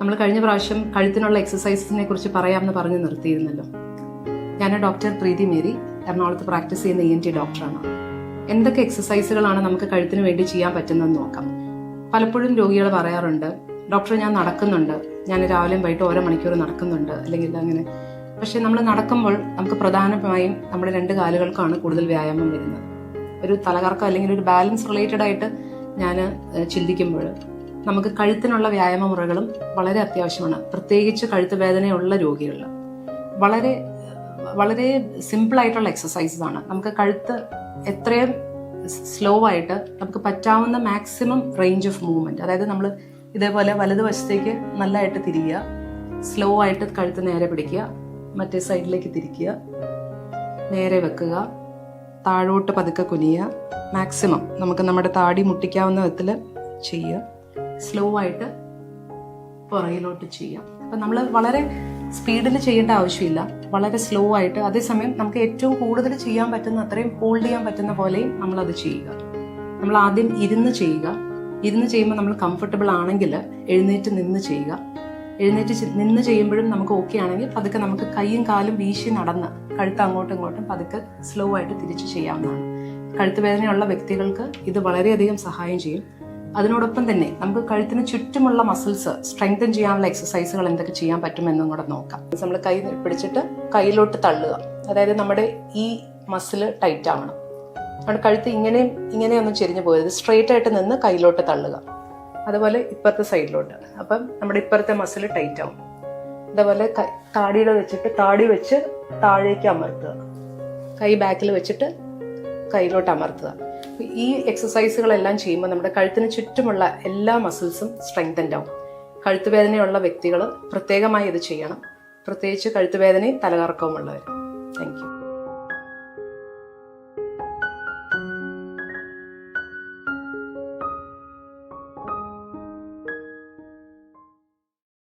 നമ്മൾ കഴിഞ്ഞ പ്രാവശ്യം കഴുത്തിനുള്ള എക്സസൈസിനെ കുറിച്ച് പറയാമെന്ന് പറഞ്ഞ് നിർത്തിയിരുന്നല്ലോ. ഞാൻ ഡോക്ടർ പ്രീതി മേരി എറണാകുളത്ത് പ്രാക്ടീസ് ചെയ്യുന്ന ഇ എൻ ടി ഡോക്ടറാണ് എന്തൊക്കെ എക്സസൈസുകളാണ് നമുക്ക് കഴുത്തിന് വേണ്ടി ചെയ്യാൻ പറ്റുന്നതെന്ന് നോക്കാം. പലപ്പോഴും രോഗികൾ പറയാറുണ്ട് ഡോക്ടർ ഞാൻ നടക്കുന്നുണ്ട്. ഞാൻ രാവിലെയും വൈകിട്ട് ഓരോ മണിക്കൂർ നടക്കുന്നുണ്ട്. അല്ലെങ്കിൽ അങ്ങനെ. പക്ഷെ നമ്മൾ നടക്കുമ്പോൾ നമുക്ക് പ്രധാനമായും നമ്മുടെ രണ്ട് കാലുകൾക്കാണ് കൂടുതൽ വ്യായാമം വരുന്നത്. ഒരു തലകറക്കം അല്ലെങ്കിൽ ഒരു ബാലൻസ് റിലേറ്റഡ് ആയിട്ട് ഞാൻ ചിന്തിക്കുമ്പോൾ നമുക്ക് കഴുത്തിനുള്ള വ്യായാമ മുറകളും വളരെ അത്യാവശ്യമാണ്. പ്രത്യേകിച്ച് കഴുത്ത് വേദനയുള്ള രോഗികളിൽ. വളരെ വളരെ സിമ്പിളായിട്ടുള്ള ആണ് നമുക്ക് കഴുത്ത് എത്രയും സ്ലോ ആയിട്ട് നമുക്ക് പറ്റാവുന്ന മാക്സിമം റേഞ്ച് ഓഫ് മൂവ്മെന്റ് അതായത് നമ്മൾ ഇതേപോലെ വലതുവശത്തേക്ക് നല്ലതായിട്ട് തിരിയുക സ്ലോ ആയിട്ട് കഴുത്ത് നേരെ പിടിക്കുക മറ്റേ സൈഡിലേക്ക് തിരിക്കുക നേരെ വെക്കുക താഴോട്ട് പതുക്കെ കുനിയുക മാക്സിമം നമുക്ക് നമ്മുടെ താടി മുട്ടിക്കാവുന്ന വിധത്തിൽ ചെയ്യുക. സ്ലോ ആയിട്ട് പുറകിലോട്ട് ചെയ്യാം. അപ്പം നമ്മൾ വളരെ സ്പീഡിൽ ചെയ്യേണ്ട ആവശ്യമില്ല. വളരെ സ്ലോ ആയിട്ട്. അതേസമയം നമുക്ക് ഏറ്റവും കൂടുതൽ ചെയ്യാൻ പറ്റുന്ന അത്രയും ഹോൾഡ് ചെയ്യാൻ പറ്റുന്ന പോലെയും നമ്മളത് ചെയ്യുക. നമ്മൾ ആദ്യം ഇരുന്ന് ചെയ്യുക. ഇരുന്ന് ചെയ്യുമ്പോൾ നമ്മൾ കംഫർട്ടബിൾ ആണെങ്കിൽ എഴുന്നേറ്റ് നിന്ന് ചെയ്യുക. എഴുന്നേറ്റ് നിന്ന് ചെയ്യുമ്പോഴും നമുക്ക് ഓക്കെ ആണെങ്കിൽ പതുക്കെ നമുക്ക് കൈയും കാലും വീശി നടന്ന് കഴുത്ത് അങ്ങോട്ടും ഇങ്ങോട്ടും പതുക്കെ സ്ലോ ആയിട്ട് തിരിച്ച് ചെയ്യാവുന്നതാണ്. കഴുത്ത് വേദനയുള്ള വ്യക്തികൾക്ക് ഇത് വളരെയധികം സഹായം ചെയ്യും. അതിനോടൊപ്പം തന്നെ നമുക്ക് കഴുത്തിന് ചുറ്റുമുള്ള മസിൽസ് സ്ട്രെങ്തൻ ചെയ്യാനുള്ള എക്സസൈസുകൾ എന്തൊക്കെ ചെയ്യാൻ പറ്റുമെന്നും കൂടെ നോക്കാം. നമ്മൾ കൈ പിടിച്ചിട്ട് കയ്യിലോട്ട് തള്ളുക. അതായത് നമ്മുടെ ഈ മസിൽ ടൈറ്റ് ആവണം. നമ്മുടെ കഴുത്ത് ഇങ്ങനെയും ഇങ്ങനെയൊന്നും ചെരിഞ്ഞു പോയത് സ്ട്രെയിറ്റ് ആയിട്ട് നിന്ന് കയ്യിലോട്ട് തള്ളുക. അതുപോലെ ഇപ്പുറത്തെ സൈഡിലോട്ട് അപ്പം നമ്മുടെ ഇപ്പുറത്തെ മസിൽ ടൈറ്റ് ആവും. അതേപോലെ താടിയുടെ വെച്ചിട്ട് താടി വെച്ച് താഴേക്ക് അമർത്തുക. കൈ ബാക്കിൽ വെച്ചിട്ട് കയ്യിലോട്ട് അമർത്തുക. ഈ എക്സസൈസുകളെല്ലാം ചെയ്യുമ്പോൾ നമ്മുടെ കഴുത്തിന് ചുറ്റുമുള്ള എല്ലാ മസിൽസും സ്ട്രെങ്തൻഡ് ആവും. കഴുത്ത് വേദനയുള്ള വ്യക്തികൾ പ്രത്യേകമായി ഇത് ചെയ്യണം. പ്രത്യേകിച്ച് കഴുത്ത് വേദനയും തലകറക്കവും ഉള്ളവർ താങ്ക് യു